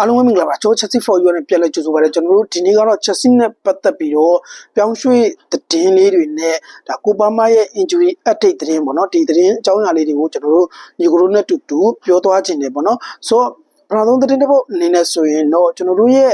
အားလုံးပဲမင်္ဂလာပါကျွန်တော် Chelsea for you နဲ့ပြန်လည်ကြိုဆိုပါရစေကျွန်တော်တို့ဒီနေ့ကတော့ Chelsea နဲ့ပတ်သက်ပြီးတော့ပြောင်းရွှေ့သတင်းလေးတွေနဲ့ဒါကိုပါမာရဲ့ injury update သတင်းပေါ့နော်ဒီသတင်းအကြောင်းအရာလေးတွေကိုကျွန်တော်တို့ညီကိုတို့နဲ့တူတူပြောသွားခြင်းတယ်ပေါ့နော်ဆိုတော့ ပထမဆုံးသတင်းတစ်ပုဒ်အနေနဲ့ဆိုရင်တော့ကျွန်တော်တို့ရဲ့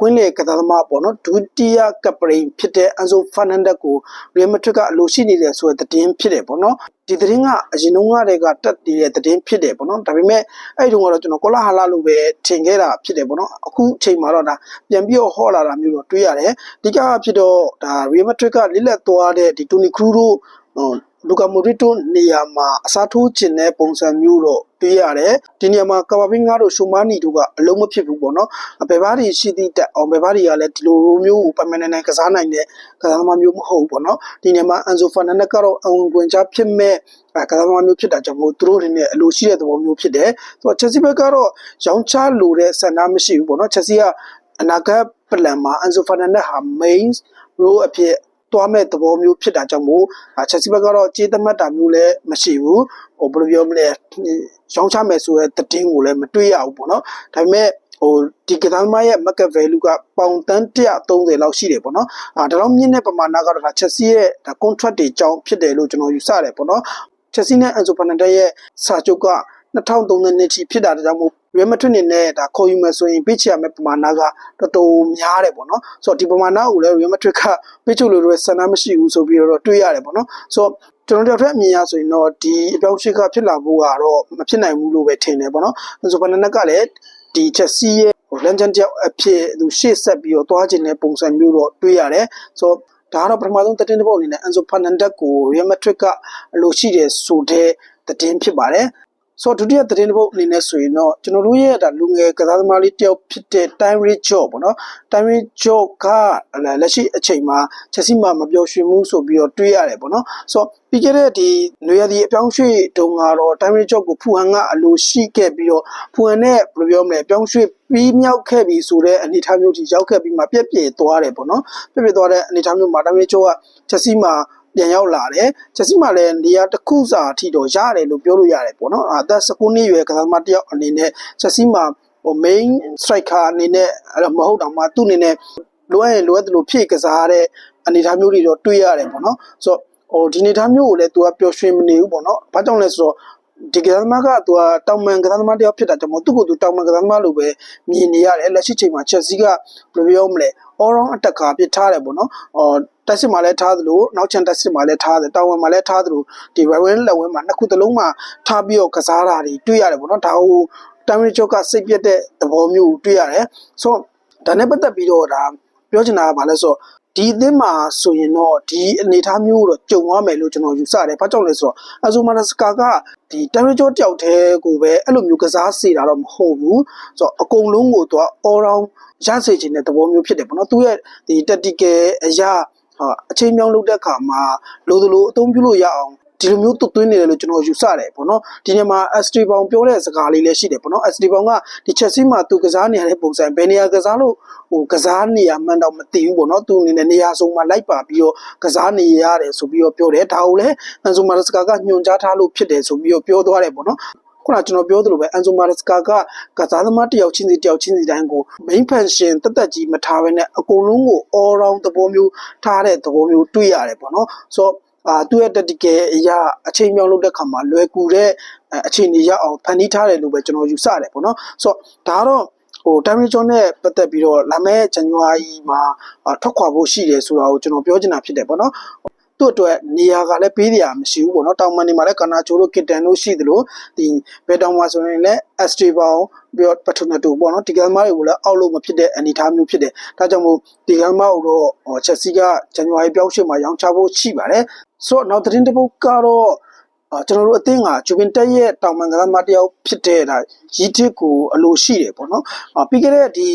ကွင်းလေကစားသမားပေါ့နော်ဒုတိယကပရိန်ဖြစ်တဲ့ Enzo Fernandez ကို Real Madrid ကအလိုရှိနေတယ်ဆိုတဲ့သတင်းဖြစ်တယ်ပေါ့နော်ဒီသတင်းကအရင်တုန်းကတည်းကတက်တည်တဲ့သတင်းဖြစ်တယ်ပေါ့နော်ဒါပေမဲ့အဲ့ဒီတုန်းကတော့ကျွန်တော်ကောလာဟာလာလို့ပဲထင်ခဲ့တာဖြစ်တယ်ပေါ့နော်အခုအချိန်မှာတော့ဒါပြန်ပြီးတော့ဟောလာတာမျိုးတော့တွေ့ရတယ်ဒီကဖြစ်တော့ဒါ Real Madrid ကလစ်လက်သွားတဲ့ဒီ Toni Kroos တို့လူကာမိုရီတိုနေရာမှာအစားထိုးခြင်းတဲ့ပုံစံမျိုးတော့ တွေ့ရတယ်ဒီနေရာမှာကာဘာဘင်းငါတို့ရှုမာနီတို့ကအလုံးမဖြစ်ဘူးပေါ့နော်ဘယ်ဘာတွေရှိသည့်တက်အောင်ဘယ်ဘာတွေကလည်းဒီလိုမျိုးကိုပမန်နိုင်ကစားနိုင်တဲ့ကစားသမားမျိုးမဟုတ်ဘူးပေါ့နော်ဒီနေရာမှာအန်ဆိုဖာနန်နက်ကတော့အုံကွင်ချဖြစ်မဲ့ကစားသမားမျိုးဖြစ်တာကြောင့်မို့သူတို့တွေနဲ့အလိုရှိတဲ့သဘောမျိုးဖြစ်တယ်ဆိုတော့ချက်စီဘက်ကတော့ရောင်းချလိုတဲ့ဆန္ဒမရှိဘူးပေါ့နော်ချက်စီကအနာဂတ်ပလန်မှာအန်ဆိုဖာနန်နက်ဟာ main role အဖြစ် သွားမဲ့သဘောမျိုးဖြစ်တာကြောင့်မို့ချက်စီဘက်ကတော့ကြေးသမတ်တာမျိုးလည်းမရှိဘူးဟိုဘယ်လိုပြောမလဲရောင်းချမယ်ဆိုတဲ့တည်င်းကိုလည်းမတွေ့ရဘူးပေါ့နော်ဒါပေမဲ့ဟိုဒီကစားသမားရဲ့ market value ကပေါင်တန်း130လောက်ရှိတယ်ပေါ့နော်အာဒါတော့မြင့်တဲ့ပမာဏကတော့ဒါချက်စီရဲ့ဒါ contract တွေကြောင်းဖြစ်တယ်လို့ကျွန်တော်ယူဆတယ်ပေါ့နော်ချက်စီနဲ့ Enzo Fernandez ရဲ့စာချုပ်က2003နှစ်ထိဖြစ်တာကြောင့်မို့ Real Madrid နေနဲ့ဒါခေါ်ယူမယ်ဆိုရင်ပေးချရမယ့်ပမာဏကတော်တော်များတယ်ပေါ့နော်ဆိုတော့ဒီပမာဏကိုလည်း Real Madrid ကပေးချုပ်လို့လည်းဆန္ဒမရှိဘူးဆိုပြီးတော့တွေးရတယ်ပေါ့နော်ဆိုတော့ကျွန်တော်တို့အတွက်အမြင်ရဆိုရင်တော့ဒီအပြောင်းရှိကဖြစ်လာဖို့ကတော့မဖြစ်နိုင်ဘူးလို့ပဲထင်တယ်ပေါ့နော်ဆိုတော့ဘနနက်ကလည်းဒီ Chelsea ရဲ့ဟိုလန်ချန်တယောက်အဖြစ်သူရှေ့ဆက်ပြီးတော့တွားခြင်းတဲ့ပုံစံမျိုးတော့တွေးရတယ်ဆိုတော့ဒါကတော့ပထမဆုံးသတင်းတစ်ပုဒ်အနေနဲ့ Enzo Fernandez ကို Real Madrid ကအလိုရှိတယ်ဆိုတဲ့သတင်းဖြစ်ပါတယ် ဆိုတော့ဒုတိယသတင်းတစ်ပုဒ်အနေနဲ့ဆိုရင်တော့ကျွန်တော်တို့ရဲ့ဒါလူငယ်ကစားသမားလေးတယောက်ဖြစ်တဲ့ Time Rich Job ပေါ့နော် Time Rich Job ကလက်ရှိအချိန်မှာချက်စီမှာမပျော်ရွှင်မှုဆိုပြီးတော့တွေးရတယ်ပေါ့နော်ဆိုတော့ပြီးခဲ့တဲ့ဒီနေရာဒီအပြောင်းရွှေ့တုန်းကတော့ Time Rich Job ကိုဖူဟန်ကအလိုရှိခဲ့ပြီးတော့ဖူဟန်နဲ့ဘယ်လိုပြောမလဲအပြောင်းရွှေ့ပြီးမြောက်ခဲ့ပြီးဆိုတဲ့အနေအထားမျိုးကြီးရောက်ခဲ့ပြီးမှပြက်ပြေသွားတယ်ပေါ့နော်ပြက်ပြေသွားတဲ့အနေအထားမျိုးမှာ Time Rich Job ကချက်စီမှာ ပြန်ရောက်လာတယ်ချက်စီမှာလည်းနေရာတစ်ခုစာအထိတော့ရတယ်လို့ပြောလို့ရတယ်ပေါ့နော်အသက်19နှစ်ရွယ်ကစားသမားတစ်ယောက်အနေနဲ့ချက်စီမှာဟို main striker အနေနဲ့အဲ့တော့မဟုတ်တော့မှသူ့အနေနဲ့လိုအပ်ရင်လိုအပ်တယ်လို့ဖြည့်ကစားတဲ့အနေအထားမျိုးတွေတော့တွေ့ရတယ်ပေါ့နော်ဆိုတော့ဟိုဒီအနေအထားမျိုးကိုလည်းသူကပျော်ရွှင်မနေဘူးပေါ့နော်ဘာကြောင့်လဲဆိုတော့ဒီကစားသမားကသူကတောင်မန်ကစားသမားတယောက်ဖြစ်တာကြောင့်မို့သူ့ကိုယ်သူတောင်မန်ကစားသမားလိုပဲမြင်နေရတယ်လက်ရှိချိန်မှာချက်စီကဘယ်လိုပြောမလဲ all round attacker ဖြစ်ထားတယ်ပေါ့နော်အော် တက်စစ်မှာလည်းထားသလိုနောက်ချန်တက်စစ်မှာလည်းထားတယ်တောင်ဝင်မှာလည်းထားသလိုဒီ right wing လက်ဝင်းမှာနှစ်ခုသလုံးမှာထားပြီးတော့ကစားတာတွေတွေ့ရတယ်ပေါ့နော်ဒါဟိုတမ်ရီချော့ကစိတ်ပြတ်တဲ့သဘောမျိုးတွေ့ရတယ်ဆိုတော့ဒါနဲ့ပတ်သက်ပြီးတော့ဒါပြောချင်တာကဘာလဲဆိုတော့ဒီအသင်းမှာဆိုရင်တော့ဒီအနေအထားမျိုးတော့ကြုံရမယ်လို့ကျွန်တော်ယူဆတယ်။ဘာကြောင့်လဲဆိုတော့အဇူမာနစကာကဒီတမ်ရီချော့တယောက်တည်းကိုပဲအဲ့လိုမျိုးကစားစေတာတော့မဟုတ်ဘူး။ဆိုတော့အကုန်လုံးကိုသူက all round ရစေခြင်းတဲ့သဘောမျိုးဖြစ်တယ်ပေါ့နော်။သူရဲ့ဒီ tactical အရာ အချိန်မြောင်းလုပ်တဲ့အခါမှာလိုသလိုအသုံးပြုလို့ရအောင်ဒီလိုမျိုးသွတ်သွင်းနေတယ်လို့ကျွန်တော်ယူဆတယ်ပေါ့နော်ဒီနေရာမှာ ST ဘောင်ပြောတဲ့စကားလေးလည်းရှိတယ်ပေါ့နော် ST ဘောင်ကဒီ Chelsea မှာသူကစားနေရတဲ့ပုံစံဘယ်နေရာကစားလို့ဟိုကစားနေရမှန်းတော့မသိဘူးပေါ့နော်သူအနေနဲ့နေရာဆုံးမှာလိုက်ပါပြီးတော့ကစားနေရတယ်ဆိုပြီးတော့ပြောတယ်ဒါကိုလည်းအန်ဆိုမာစကာကညွှန်ကြားထားလို့ဖြစ်တယ်ဆိုပြီးတော့ပြောသွားတယ်ပေါ့နော် ခုနကျွန်တော်ပြောသလိုပဲအန်ဆိုမာစကာကကစားသမားတယောက်ချင်းစီတယောက်ချင်းစီတိုင်းကို main function တက်တက်ကြီးမထားဘဲနဲ့အကုန်လုံးကို all round သဘောမျိုးထားတဲ့သဘောမျိုးတွေ့ရတယ်ပေါ့နော်ဆိုတော့အာသူ့ရဲ့ tactical အရာအချိန်မြောင်းလုပ်တဲ့ခါမှာလွယ်ကူတဲ့အခြေအနေရအောင်ဖန်တီးထားတယ်လို့ပဲကျွန်တော်ယူဆတယ်ပေါ့နော်ဆိုတော့ဒါကတော့ဟို temperature နဲ့ပတ်သက်ပြီးတော့လာမယ့်ဇန်နဝါရီမှာထွက်ခွာဖို့ရှိတယ်ဆိုတာကိုကျွန်တော်ပြောချင်တာဖြစ်တယ်ပေါ့နော် သူ့အတွက်နေရာကလည်းပေးစရာမရှိဘူးပေါ့နော်တောင်မန်နေမှာလည်းကနာချိုတို့ကစ်တန်တို့ရှိသလိုဒီဘယ်တောင်မှာဆိုရင်လည်းအက်စထရီဘောင်ပြီးတော့ပထနတူပေါ့နော်ဒီကမ်းမားတွေကိုလည်းအောက်လို့မဖြစ်တဲ့အနေအထားမျိုးဖြစ်တယ်ဒါကြောင့်မို့ဒီကမ်းမားကိုတော့ချက်စီကဇန်နဝါရီပြောင်းရွှေ့မှာရောင်းချဖို့ရှိပါတယ်ဆိုတော့နောက်သတင်းတစ်ပုဒ်ကတော့အာကျွန်တော်တို့အသင်းကဂျူဗင်တက်ရဲ့တောင်မန်ကစားမတယောက်ဖြစ်တဲ့ဒါရီတစ်ကိုအလိုရှိတယ်ပေါ့နော်အာပြီးခဲ့တဲ့ဒီ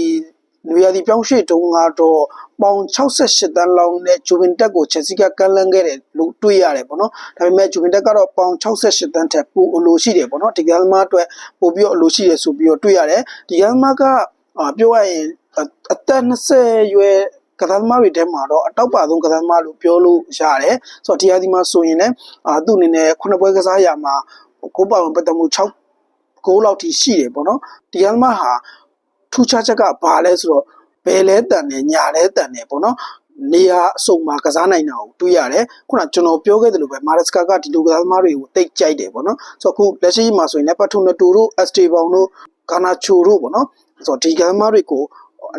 လူရည်ပြောင်းရွှေ့တုံးကတော့ပေါင်68တန်းလောက်နဲ့ဂျူဗင်တက်ကိုချက်စီကကမ်းလှမ်းခဲ့တယ်လို့တွေ့ရတယ်ပေါ့နော်ဒါပေမဲ့ဂျူဗင်တက်ကတော့ပေါင်68တန်းထက်ပိုအလိုရှိတယ်ပေါ့နော်ဒီကမ်းမအတွက်ပိုပြီးတော့အလိုရှိတယ်ဆိုပြီးတော့တွေ့ရတယ်ဒီကမ်းမကပြောရရင်အသက်20ရွယ်ကစားသမားတွေထဲမှာတော့အတောက်ပါဆုံးကစားသမားလို့ပြောလို့ရတယ်ဆိုတော့ဒီဟာဒီမှာဆိုရင်လည်းအာသူ့အနေနဲ့ခုနှစ်ပွဲကစားရမှာကိုပါဝင်ပတ်သက်မှု6ဂိုးလောက်ထိရှိတယ်ပေါ့နော်ဒီကစားသမားဟာ ထူးခြားချက်ကဘာလဲဆိုတော့ဘယ်လဲတန်တယ်ညာလဲတန်တယ်ပေါ့နော်နေရာအစုံမှာကစားနိုင်တာကိုတွေ့ရတယ်ခုနကကျွန်တော်ပြောခဲ့သလိုပဲမာရစကာကဒီလိုကစားသမားတွေကိုတိတ်ကြိုက်တယ်ပေါ့နော်ဆိုတော့အခုလက်ရှိမှာဆိုရင်လည်းပထုနတူတို့အက်စတေဘောင်တို့ကာနာချိုတို့ပေါ့နော်ဆိုတော့ဒီကစားသမားတွေကို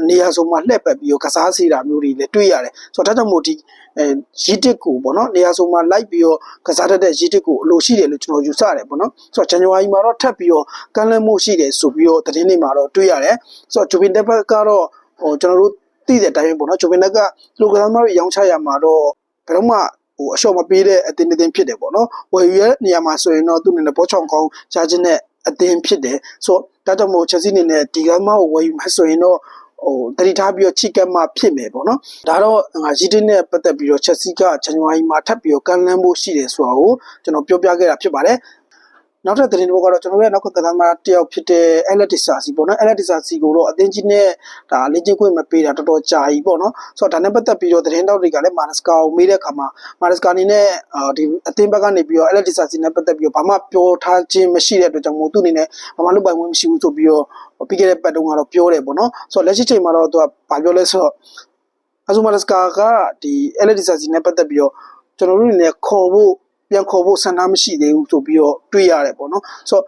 နေရာစုံမှာလှည့်ပတ်ပြီးတော့ကစားစီတာမျိုးတွေလည်းတွေ့ရတယ်ဆိုတော့ဒါကြောင့်မို့ဒီအဲရီတစ်ကိုပေါ့နော်နေရာစုံမှာလိုက်ပြီးတော့ကစားတတ်တဲ့ရီတစ်ကိုအလိုရှိတယ်လို့ကျွန်တော်ယူဆတယ်ပေါ့နော်ဆိုတော့ဇန်နဝါရီမှာတော့ထပ်ပြီးတော့ကမ်းလှမ်းမှုရှိတယ်ဆိုပြီးတော့သတင်းတွေမှာတော့တွေ့ရတယ်ဆိုတော့ဂျူဗင်တက်ဘက်ကတော့ဟိုကျွန်တော်တို့သိတဲ့အတိုင်းပဲပေါ့နော်ဂျူဗင်တက်ကလူကစားသမားတွေရောင်းချရမှာတော့ဘယ်တော့မှဟိုအလျှော့မပေးတဲ့အတင်းအတင်းဖြစ်တယ်ပေါ့နော်ဝယ်ယူရဲ့နေရာမှာဆိုရင်တော့သူ့အနေနဲ့ဘောချောင်ကောင်းရှားခြင်းနဲ့အတင်းဖြစ်တယ်ဆိုတော့ဒါကြောင့်မို့ချက်စီအနေနဲ့ဒီကမ်းမကိုဝယ်ယူမှဆိုရင်တော့ ဟိုတတိထားပြီးတော့ချိကက်မှဖြစ်မယ်ပေါ့နော်ဒါတော့ငါရီတင်းနဲ့ပတ်သက်ပြီးတော့ချက်စီကဇန်နဝါရီမှာထပ်ပြီးတော့ကန်လန်းဖို့ရှိတယ်ဆိုတာကိုကျွန်တော်ပြောပြခဲ့တာဖြစ်ပါတယ် နောက်ထပ်သတင်းတစ်ပုဒ်ကတော့ကျွန်တော်ရဲ့နောက်ကကသမားတယောက်ဖြစ်တဲ့ Eletisa စီပေါ့နော် Eletisa စီကိုတော့အသင်းကြီးနဲ့ဒါလေ့ကျင့်ခွင့်မပေးတာတော်တော်ကြာပြီပေါ့နော်ဆိုတော့ဒါနဲ့ပတ်သက်ပြီးတော့သတင်းတောက်တွေကလည်းမာနစကာကိုမေးတဲ့အခါမှာမာနစကာအနေနဲ့အာဒီအသင်းဘက်ကနေပြီးတော့ Eletisa စီနဲ့ပတ်သက်ပြီးတော့ဘာမှပြောထားခြင်းမရှိတဲ့အတွက်ကြောင့်မို့သူ့အနေနဲ့ဘာမှလုပ်ပိုင်ခွင့်မရှိဘူးဆိုပြီးတော့ပြီးခဲ့တဲ့ပတ်တုန်းကတော့ပြောတယ်ပေါ့နော်ဆိုတော့လက်ရှိချိန်မှာတော့သူကဘာပြောလဲဆိုတော့အဇူမာလစကာကဒီ Eletisa စီနဲ့ပတ်သက်ပြီးတော့ကျွန်တော်တို့အနေနဲ့ခေါ်ဖို့ ပြန်ခေါ်ဖို့ဆန္ဒမရှိသေးဘူးဆိုပြီးတော့တွေ့ရတယ်ပေါ့နော်ဆိုတော့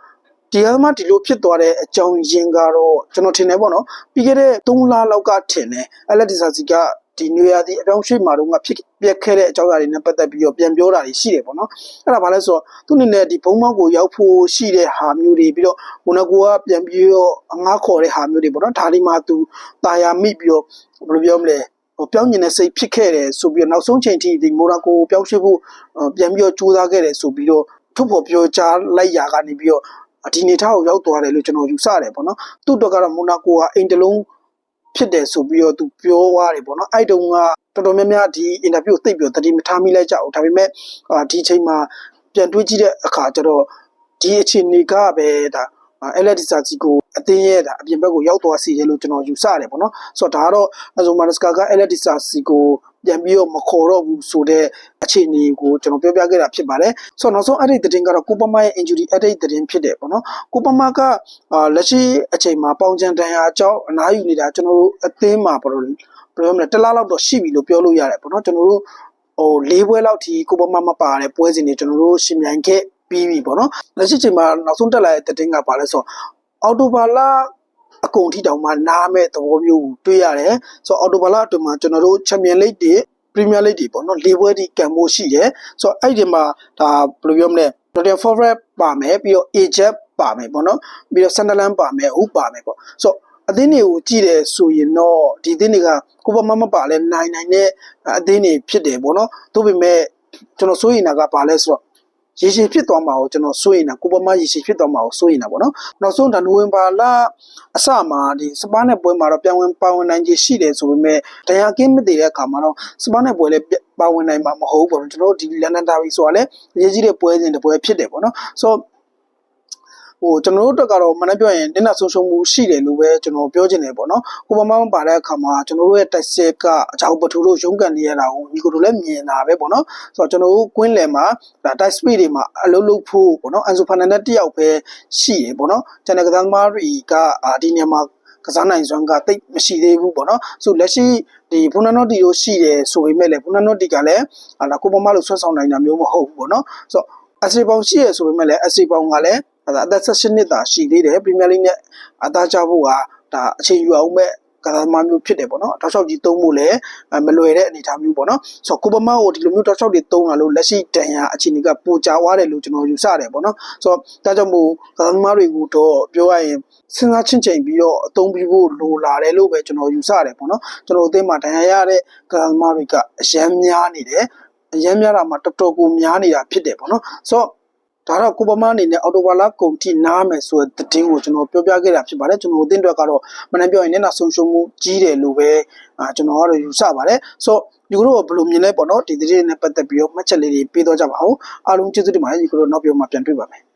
ဒီအမှဒီလိုဖြစ်သွားတဲ့အကြောင်းရင်းကတော့ကျွန်တော်ထင်တယ်ပေါ့နော်ပြီးခဲ့တဲ့3လလောက်ကထင်တယ်အလက်ဒီဆာစီကဒီနွေရာသီအပြောင်းရွှေ့မှာတော့ငါဖြစ်ပြက်ခဲ့တဲ့အကြောင်းအရာတွေနဲ့ပတ်သက်ပြီးတော့ပြန်ပြောတာတွေရှိတယ်ပေါ့နော်အဲ့ဒါဘာလဲဆိုတော့သူအနေနဲ့ဒီဘုံမောက်ကိုရောက်ဖို့ရှိတဲ့ဟာမျိုးတွေပြီးတော့မိုနာကိုကပြန်ပြီးတော့ငားခေါ်တဲ့ဟာမျိုးတွေပေါ့နော်ဒါဒီမှာသူတာယာမိပြီးတော့ဘယ်လိုပြောမလဲ ဟိုပြောင်းကျင်တဲ့စိတ်ဖြစ်ခဲ့တယ်ဆိုပြီးတော့နောက်ဆုံးချိန်ထိဒီမိုရာကိုပြောင်းရွှေ့ဖို့ပြန်ပြီးတော့ကြိုးစားခဲ့တယ်ဆိုပြီးတော့ထုတ်ဖော်ပြောကြားလိုက်ရာကနေပြီးတော့ဒီနေထားကိုရောက်သွားတယ်လို့ကျွန်တော်ယူဆတယ်ပေါ့နော်သူ့တော့ကတော့မိုနာကိုကအိမ်တလုံးဖြစ်တယ်ဆိုပြီးတော့သူပြောသွားတယ်ပေါ့နော်အဲ့တုန်းကတော်တော်များများဒီအင်တာဗျူးကိုသိပြီးတော့တတိမထားမိလိုက်ကြအောင်ဒါပေမဲ့ဒီချိန်မှာပြန်တွေးကြည့်တဲ့အခါကျတော့ဒီအခြေအနေကပဲဒါ အဲလက်ဒီစာစီကိုအတင်းရဲ့ဒါအပြင်ဘက်ကိုရောက်သွားစီတယ်လို့ကျွန်တော်ယူဆတယ်ပေါ့နော်ဆိုတော့ဒါကတော့အဇိုမာနစကာကအလက်ဒီစာစီကိုပြန်ပြီးတော့မခေါ်တော့ဘူးဆိုတဲ့အခြေအနေကိုကျွန်တော်ပြောပြခဲ့တာဖြစ်ပါတယ်ဆိုတော့နောက်ဆုံးအဲ့ဒီသတင်းကတော့ကိုပမာရဲ့ injury edit သတင်းဖြစ်တယ်ပေါ့နော်ကိုပမာကအာလက်ရှိအချိန်မှာပေါင်ချန်တန်ရာအကြောင်းအနားယူနေတာကျွန်တော်တို့အသင်းမှာပေါ့လို့ဘယ်လိုမလဲတစ်လားလောက်တော့ရှိပြီလို့ပြောလို့ရတယ်ပေါ့နော်ကျွန်တော်တို့ဟို၄ပွဲလောက်ထိကိုပမာမပါတဲ့ပွဲစဉ်တွေကျွန်တော်တို့ရှင်မြိုင်ခဲ့ ပြီးပြီပေါ့နော်လက်ရှိချိန်မှာနောက်ဆုံးတက်လာတဲ့တင်ကပါလဲဆိုတော့အော်တိုဘာလအကုန်ထိတောင်မှနားမဲ့သဘောမျိုးကိုတွေ့ရတယ်ဆိုတော့အော်တိုဘာလအတွင်းမှာကျွန်တော်တို့ချန်ပီယံလိဂ်တွေပရီးမီးယားလိဂ်တွေပေါ့နော်၄ပွဲထိကံမိုးရှိတယ်ဆိုတော့အဲ့ဒီမှာဒါဘယ်လိုပြောမလဲ Nottingham Forest ပါမယ်ပြီးတော့ Ajax ပါမယ်ပေါ့နော်ပြီးတော့ Sunderland ပါမယ်ဟုတ်ပါမယ်ပေါ့ဆိုတော့အသင်းတွေကိုကြည့်တယ်ဆိုရင်တော့ဒီအသင်းတွေကကိုပမမပါလဲနိုင်နိုင်တဲ့အသင်းတွေဖြစ်တယ်ပေါ့နော်သို့ပေမဲ့ကျွန်တော်စိုးရိမ်တာကဘာလဲဆိုတော့ ရေရှည်ဖြစ်သွားမှာကိုကျွန်တော်စိုးရိမ်တာကိုပမရေရှည်ဖြစ်သွားမှာကိုစိုးရိမ်တာပေါ့နော်နောက်ဆုံးဒါနိုဝင်ဘာလအစမှာဒီစပါးနဲ့ပွဲမှာတော့ပြန်ဝင်ပါဝင်နိုင်ခြင်းရှိတယ်ဆိုပေမဲ့တရားကင်းမတည်တဲ့အခါမှာတော့စပါးနဲ့ပွဲလည်းပါဝင်နိုင်မှာမဟုတ်ဘူးပေါ့နော်ကျွန်တော်တို့ဒီလန်ဒန်ဒါဘီဆိုတာလည်းအရေးကြီးတဲ့ပွဲစဉ်တစ်ပွဲဖြစ်တယ်ပေါ့နော်ဆိုတော့ ဟိုကျွန်တော်တို့အတွက်ကတော့မနှပြောရင်နင်းနာဆုံးရှုံးမှုရှိတယ်လို့ပဲကျွန်တော်ပြောချင်တယ်ပေါ့နော်ကိုပမမပါတဲ့အခါမှာကျွန်တော်တို့ရဲ့တိုက်စစ်ကအချောက်ပထူတို့ရုံးကန်နေရတာကိုညီကိုတို့လည်းမြင်တာပဲပေါ့နော်ဆိုတော့ကျွန်တော်တို့ကွင်းလယ်မှာဒါတိုက်စပီတွေမှာအလုပ်လုပ်ဖို့ပေါ့နော်အန်ဆိုဖာနန်ဒက်တယောက်ပဲရှိရပေါ့နော်ကျန်တဲ့ကစားသမားတွေကဒီနေရာမှာကစားနိုင်စွမ်းကတိတ်မရှိသေးဘူးပေါ့နော်ဆိုလက်ရှိဒီဖူနာနိုတီတို့ရှိတယ်ဆိုပေမဲ့လည်းဖူနာနိုတီကလည်းဟာလာကိုပမလို့ဆွတ်ဆောင်နိုင်တာမျိုးမဟုတ်ဘူးပေါ့နော်ဆိုတော့အစီပေါင်ရှိရဆိုပေမဲ့လည်းအစီပေါင်ကလည်း အသက်16နှစ်သာရှိသေးတယ်ပရီးမီးယားလိဂ်နဲ့အသားချဖို့ကဒါအချိန်ယူအောင်မဲ့ကစားသမားမျိုးဖြစ်တယ်ပေါ့နော်တောက်လျှောက်ကြီးသုံးဖို့လည်းမလွယ်တဲ့အနေအထားမျိုးပေါ့နော်ဆိုတော့ကိုပမာကိုဒီလိုမျိုးတောက်လျှောက်တွေသုံးလာလို့လက်ရှိတန်ရာအခြေအနေကပိုကြွားတယ်လို့ကျွန်တော်ယူဆတယ်ပေါ့နော်ဆိုတော့ဒါကြောင့်မို့ကစားသမားတွေကိုတော့ပြောရရင်စဉ်းစားချင့်ချိန်ပြီးတော့အသုံးပြုဖို့လိုလာတယ်လို့ပဲကျွန်တော်ယူဆတယ်ပေါ့နော်ကျွန်တော်အသင်းမှာတန်ရာရတဲ့ကစားသမားတွေကအရန်များနေတယ်အရန်များတာမှတော်တော်ကိုများနေတာဖြစ်တယ်ပေါ့နော်ဆိုတော့ ဒါတော့ကိုပမအနေနဲ့အော်တိုဘာလာကုန်ထိနားမယ်ဆိုတဲ့တင်းကိုကျွန်တော်ပြောပြခဲ့တာဖြစ်ပါတယ်ကျွန်တော်အသင်းတွေကတော့မနက်ပြောရင်လည်းနောက်ဆုံးရှုံးမှုကြီးတယ်လို့ပဲအာကျွန်တော်ကတော့ယူဆပါတယ်ဆိုတော့ဒီလိုဘယ်လိုမြင်လဲပေါ့နော်ဒီသတင်းနဲ့ပတ်သက်ပြီးတော့မှတ်ချက်လေးတွေပေးတော့ကြပါဦးအားလုံးကျေးဇူးတင်ပါတယ်ဒီလိုနောက်ပြောမှပြန်တွေ့ပါမယ်